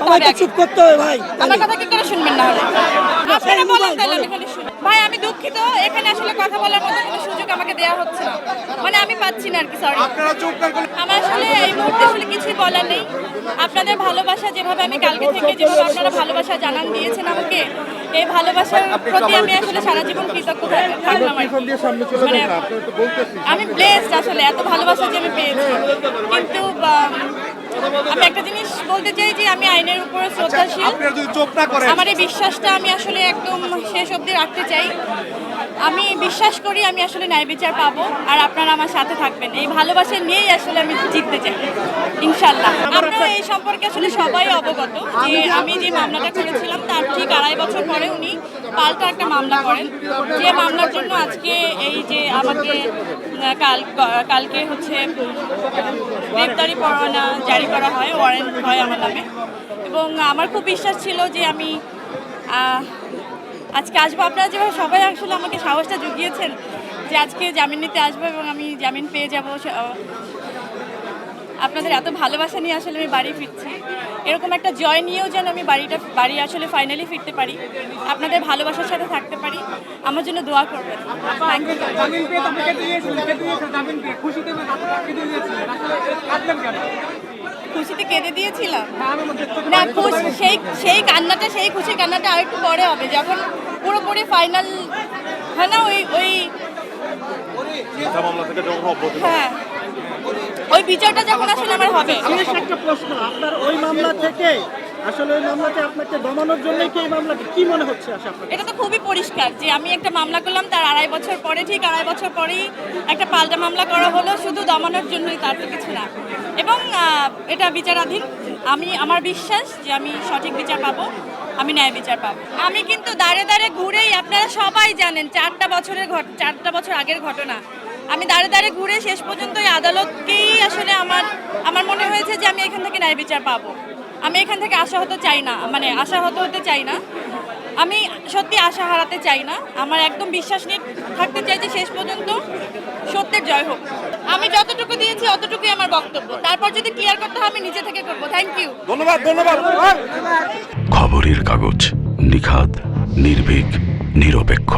করতে হবে চুপ করতে হবে ভাই। আমার কথা কি করে শুনবেন না হলে? আপনারা বলেন তাহলে আমি খালি শুনি। ভাই আমি দুঃখিত। এখানে আসলে কথা বলার মতো কোনো সুযোগ আমাকে দেওয়া হচ্ছে না। মানে আমি পাচ্ছি না আর কি সরি আমার আসলে এই মুহূর্তে আসলে কিছুই বলার নেই। আপনাদের ভালোবাসা যেভাবে আমি কালকে থেকে যেভাবে আপনারা ভালোবাসা জানান দিয়েছেন আমাকে এই ভালোবাসার প্রতি আমি আসলে সারা জীবন কৃতজ্ঞ থাক- থাকলাম আর কি। মানে আমি ব্লেসড আসলে এত ভালোবাসা যে আমি পেয়েছি। কিন্তু আম, একটা জিনিস বলতে চাই যে আমি আইনের উপরে শ্রদ্ধাশীল। আপনারা যদি চোখ না করেন। আমার এই বিশ্বাসটা আমি আসলে একদম শেষ অবধি রাখতে চাই। আমি বিশ্বাস করি আমি আসলে ন্যায় বিচার পাবো আর আপনারা আমার সাথে থাকবেন। এই ভালোবাসা নিয়েই আসলে আমি জিততে চাই ইনশাল্লাহ আপনারা এই সম্পর্কে আসলে সবাই অবগত যে আমি যে মামলাটা করেছিলাম তার ঠিক আড়াই বছর পরে উনি পাল্টা একটা মামলা করেন। যে মামলার জন্য আজকে এই যে আমাকে কাল কালকে হচ্ছে গ্রেপ্তারি পরোয়ানা জারি করা হয় ওয়ারেন্ট হয় আমার নামে। এবং আমার খুব বিশ্বাস ছিল যে আমি আজকে আসব। আপনারা যেভাবে সবাই আসলে আমাকে সাহসটা জুগিয়েছেন যে আজকে জামিন নিতে আসব এবং আমি জামিন পেয়ে যাব আপনাদের এত ভালোবাসা নিয়ে আসলে আমি বাড়ি ফিরছি। এরকম একটা জয় নিয়েও যেন আমি বাড়িটা বাড়ি আসলে ফাইনালি ফিরতে পারি। আপনাদের ভালোবাসার সাথে থাকতে পারি। আমার জন্য দোয়া করবেন। খুশিতে কেঁদে দিয়েছিলাম? না না খুশি সেই সেই কান্নাটা সেই খুশি কান্নাটা আরেকটু পরে হবে। যখন পুরোপুরি ফাইনাল হয় না ওই ওই হ্যাঁ। ওই বিচারটা যখন আসলে আমার হবে। শেষ একটা প্রশ্ন আপনার ওই মামলা থেকে আসলে ওই মামলাতে আপনাকে দমানোর জন্যই কি এই মামলাকে কি মনে হচ্ছে এটা তো খুবই পরিষ্কার যে আমি একটা মামলা করলাম তার আড়াই বছর পরে ঠিক আড়াই বছর পরেই একটা পাল্টা মামলা করা হলো শুধু দমানোর জন্যই তার তো কিছু না। এবং এটা বিচারাধীন। আমি আমার বিশ্বাস যে আমি সঠিক বিচার পাবো আমি ন্যায় বিচার পাবো। আমি কিন্তু দাঁড়ে দাঁড়ে ঘুরেই আপনারা সবাই জানেন চারটা বছরের ঘট চারটা বছর আগের ঘটনা। আমি দাঁড়ে দাঁড়ে ঘুরে শেষ পর্যন্ত এই আদালতকেই আসলে আমার আমার মনে হয়েছে যে আমি এখান থেকে ন্যায় বিচার পাবো। আমি এখান থেকে আশাহত চাই না মানে আশাহত হতে চাই না। আমি সত্যি আশা হারাতে চাই না। আমার একদম বিশ্বাস নিয়ে থাকতে চাই যে শেষ পর্যন্ত সত্যের জয় হোক। আমি যতটুকু দিয়েছি অতটুকুই আমার বক্তব্য। তারপর যদি ক্লিয়ার করতে হয় আমি নিজে থেকে করব। থ্যাংক ইউ ধন্যবাদ ধন্যবাদ। খবরের কাগজ নিখাদ নির্ভীক নিরপেক্ষ।